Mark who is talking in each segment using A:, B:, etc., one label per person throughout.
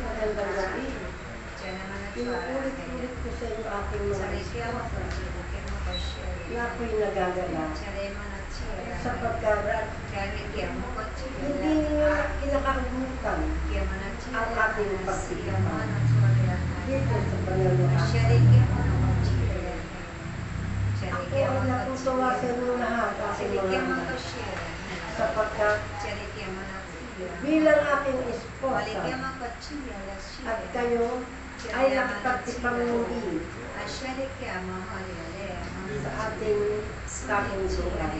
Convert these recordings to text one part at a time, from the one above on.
A: Magandang gabi. Pinuulit-ulit ko sa iyo aking mga responsa na ako'y nagagala sapagkat hindi ninyo kinakalimutan ang ating pagtitipan dito sa panaluhan. Ako ay natutuwa sa inyo lahat, aking mga anak, sapagkat bilang aking esposa. At kayo ay nakipagtipamuli sa ating kapunduan.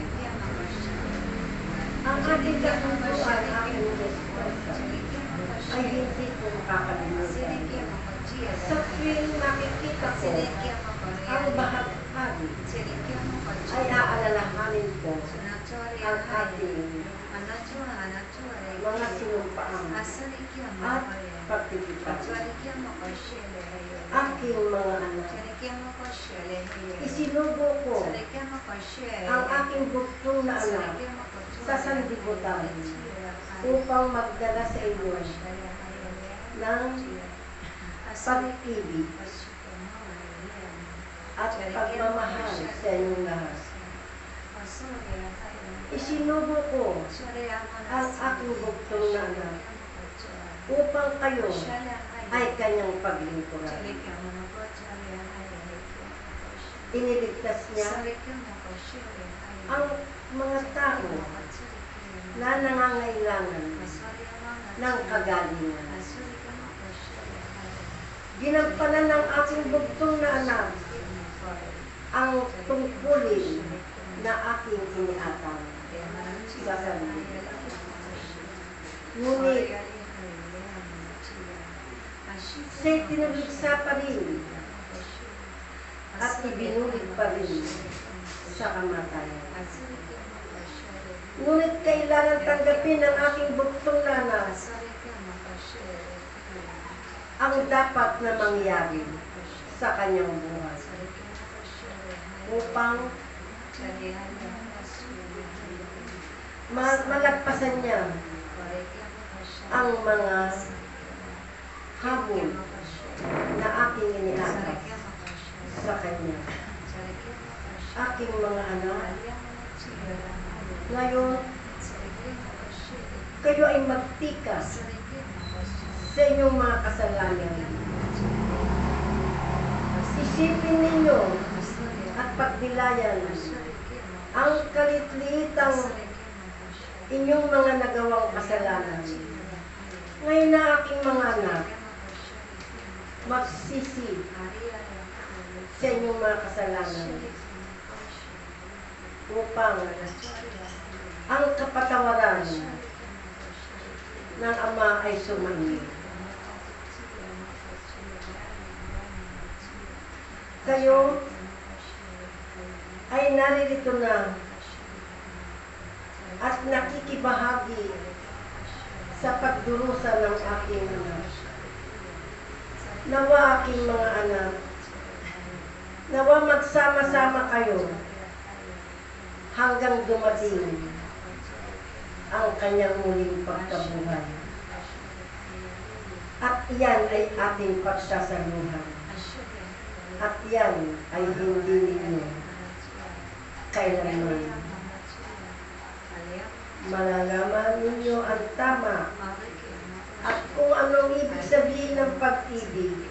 A: Ang ating kapunduan, aking esposa, ay hindi ko makakalimutan. Sa tuwing makikita ko ang bahagi, ay aalalahanin ko ang ating mga sinumpaan at. Aking mga anak, isinubo ko ang aking buktong na anak sa sandibutan upang magdala sa inyo ng pag-ibig at pagmamahal sa inyong lahat. Isinubo ko ang aking buktong na upang kayo ay kanyang paglingkuran. Iniligtas niya ang mga tao na nangangailangan ng kagalingan. Ginampanan ng aking bugtong na anak ang tungkulin na aking iniatang sarili. Ngunit siya'y tinuligsa pa rin at ibinulig pa rin sa kamatayan. Ngunit kailangan tanggapin ng aking buktong nanas ang dapat na mangyari sa kanyang buhay upang ma- malagpasan niya ang mga habol na aking iniatas sa kanya. Aking mga anak, ngayon, kayo ay magtikas sa inyong mga kasalanan. Isipin ninyo at pagbilayan ang kalitlitang inyong mga nagawang kasalanan. Ngayon na aking mga anak, magsisi sa inyong mga kasalanan upang ang kapatawaran ng Ama ay sumahin. Kayo ay naririto na at nakikibahagi sa pagdurusa ng aking anak. Nawa aking mga anak, nawa magsama-sama kayo hanggang dumating ang kanyang muling pagkabuhay. At iyan ay ating pagsasaluhan. At yan ay hindi ninyo kailanman. Malalaman ninyo ang tama at kung anong ibig sabihin ng pag-ibig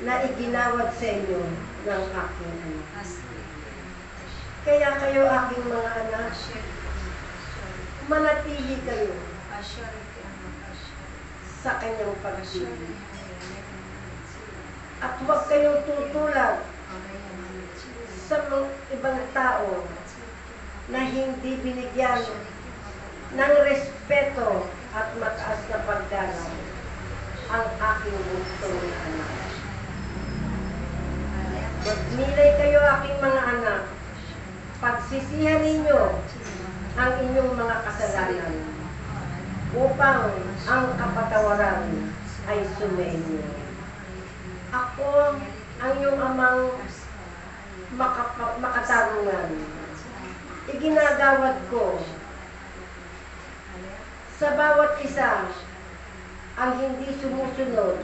A: na iginawad sa inyo ng aking anak. Kaya kayo aking mga anak, manatili kayo sa kanyang pag-ibig. At huwag kayong tutulad sa mga ibang tao na hindi binigyan ng respeto at mataas na paggalang ang aking gustong na anak. Magnilay kayo aking mga anak. Pagsisihan ninyo ang inyong mga kasalanan upang ang kapatawaran ay sumainyo. Ako ang iyong amang makatarungan. Iginagawad ko sa bawat isa ang hindi sumusunod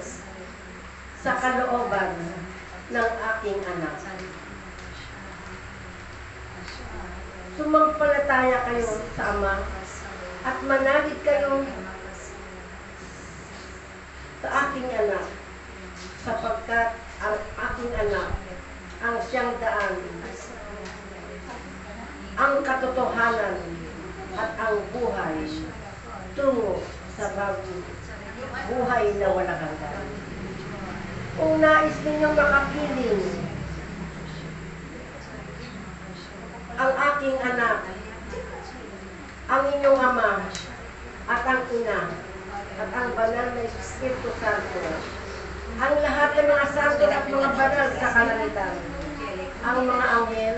A: sa kalooban ng aking anak. Sumampalataya kayo sa Ama at manalig kayo sa aking anak sapagkat ang aking anak ang siyang daan ang katotohanan at ang buhay tungo sa bagong buhay na walang hanggan. Kung nais ninyong makapiling ang aking anak, ang inyong ama, at ang ina, at ang banal na Espiritu Santo, ang lahat ng mga santo at mga banal sa kalangitan, ang mga anghel,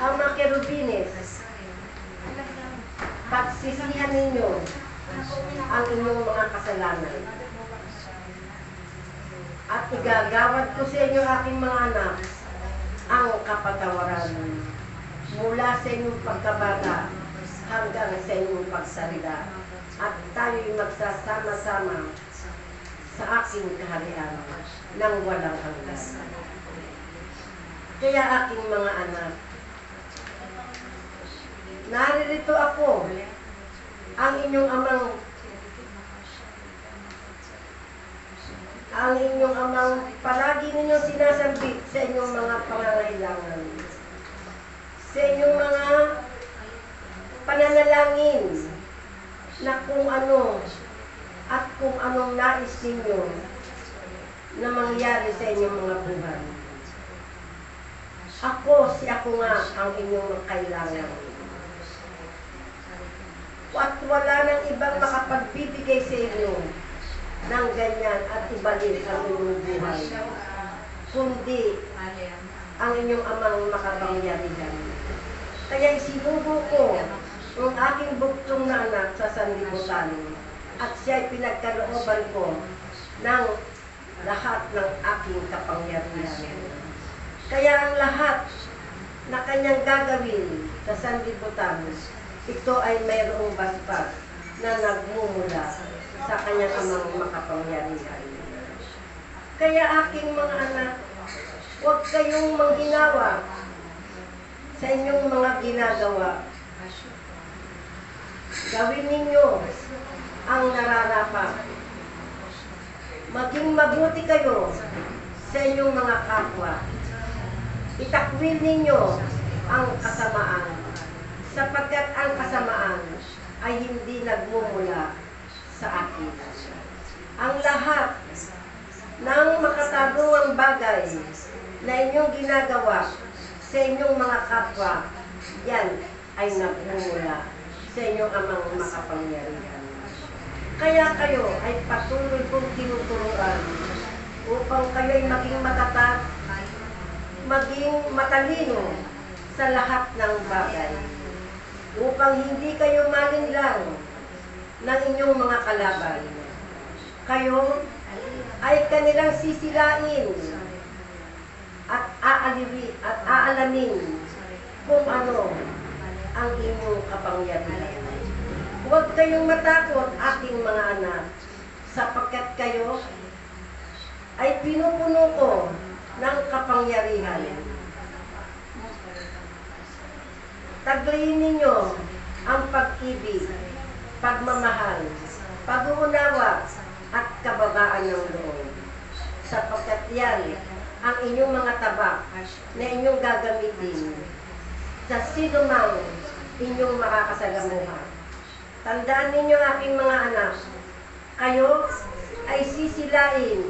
A: ang mga kerubines, pagsisihan ninyo ang inyong mga kasalanan. At igagawad ko sa inyo aking mga anak ang kapatawaran mula sa inyong pagkabata hanggang sa inyong pagsarila at tayo'y magsasama-sama sa aking kaharian ng walang hanggan. Kaya aking mga anak, naririto ako, ang inyong amang ang inyong amang palagi ninyong sinasambit sa inyong mga pangangailangan. Sa inyong mga pananalangin na kung ano at kung anong nais ninyo na mangyari sa inyong mga buhay. Ako, si ako nga ang inyong kailangan. At wala nang ibang makapagbibigay sa inyo ng ganyan at ibalik ang inyong buhay. Kundi ang inyong amang makapangyarihan. Kaya isinubo ko ang aking buktong na anak sa sanlibutan at siya'y pinagkalooban ko ng lahat ng aking kapangyarihan. Kaya ang lahat na kanyang gagawin sa sanlibutan, ito ay mayroong basbas na nagmumula sa kanyang amang makapangyarihan. Kaya aking mga anak, huwag kayong manghinawa sa inyong mga ginagawa. Gawin ninyo ang nararapat. Maging mabuti kayo sa inyong mga kapwa. Itakwil ninyo ang kasamaan sapagkat ang kasamaan ay hindi nagmumula sa akin. Ang lahat ng makatagong bagay na inyong ginagawa sa inyong mga kapwa, yan ay nagmumula sa inyong amang makapangyarihan. Kaya kayo ay patuloy kong tinuturuan upang kayo ay maging matatag, maging matalino sa lahat ng bagay upang hindi kayo malinlang ng inyong mga kalaban. Kayo ay kanilang sisilain at aaliwi at aalamin kung ano ang inyong kapangyarihan. Huwag kayong matakot, aking mga anak, sapagkat kayo ay pinupuno ko ng kapangyarihan. Taglayin ninyo ang pag-ibig, pagmamahal, pag-uunawa, at kababaan ng loob. Sapagkat yan ang inyong mga tabak na inyong gagamitin sa sino mang inyong makakasalamuha. Tandaan ninyo aking mga anak, kayo ay sisilain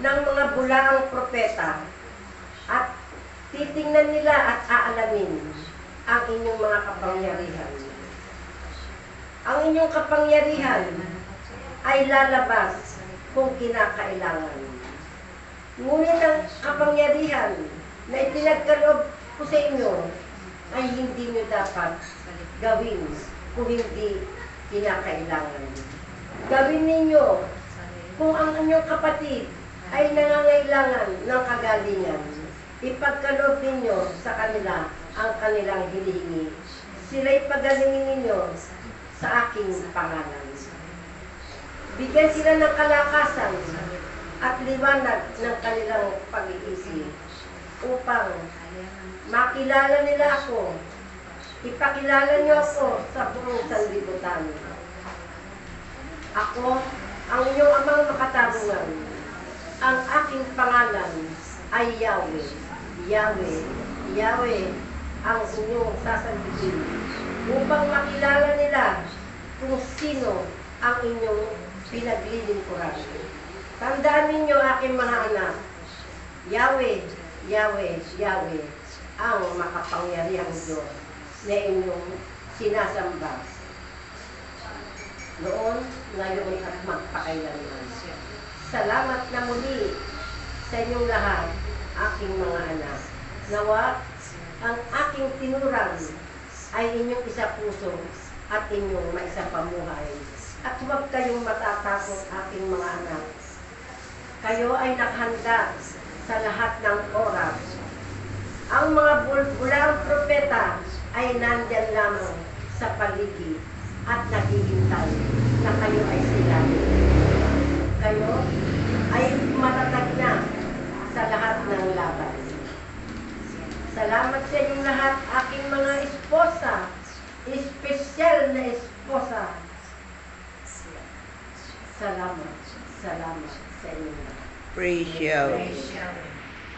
A: ng mga bulaang propeta at titingnan nila at aalamin ang inyong mga kapangyarihan. Ang inyong kapangyarihan ay lalabas kung kinakailangan. Ngunit ang kapangyarihan na ipinagkaloob ko sa inyo ay hindi nyo dapat gawin kung hindi kinakailangan. Gawin ninyo kung ang inyong kapatid ay nangangailangan ng kagalingan. Ipagkaloob ninyo sa kanila ang kanilang hilihingi. Sila'y pagalingin ninyo sa aking pangalan. Bigyan sila ng kalakasan at liwanag ng kanilang pag-iisip upang makilala nila ako. Ipakilala niyo ako sa buong sanlibutan. Ako, ang inyong amang makatarungan. Ang aking pangalan ay Yahweh. Yahweh. Yahweh ang inyong sasabihin upang makilala nila kung sino ang inyong pinaglilingkuran. Tandaan ninyo aking mga anak, Yahweh, Yahweh, Yahweh, ang makapangyarihang Diyos na inyong sinasamba. Noon, ngayon at magpakailanman. Salamat na muli sa inyong lahat, aking mga anak. Nawa, ang aking tinurang ay inyong isa puso at inyong maisapamuhay. At huwag kayong matatakot, aking mga anak. Kayo ay nakahanda sa lahat ng oras. Ang mga bulbulang propeta ay nandyan lamang sa paligid at naghihintay na kayo ay sila. Kayo ay matatag na sa lahat ng laban. Salamat sa inyong lahat, aking mga esposa, espesyal na esposa. Salamat, salamat sa inyong lahat.
B: Praise Yahweh.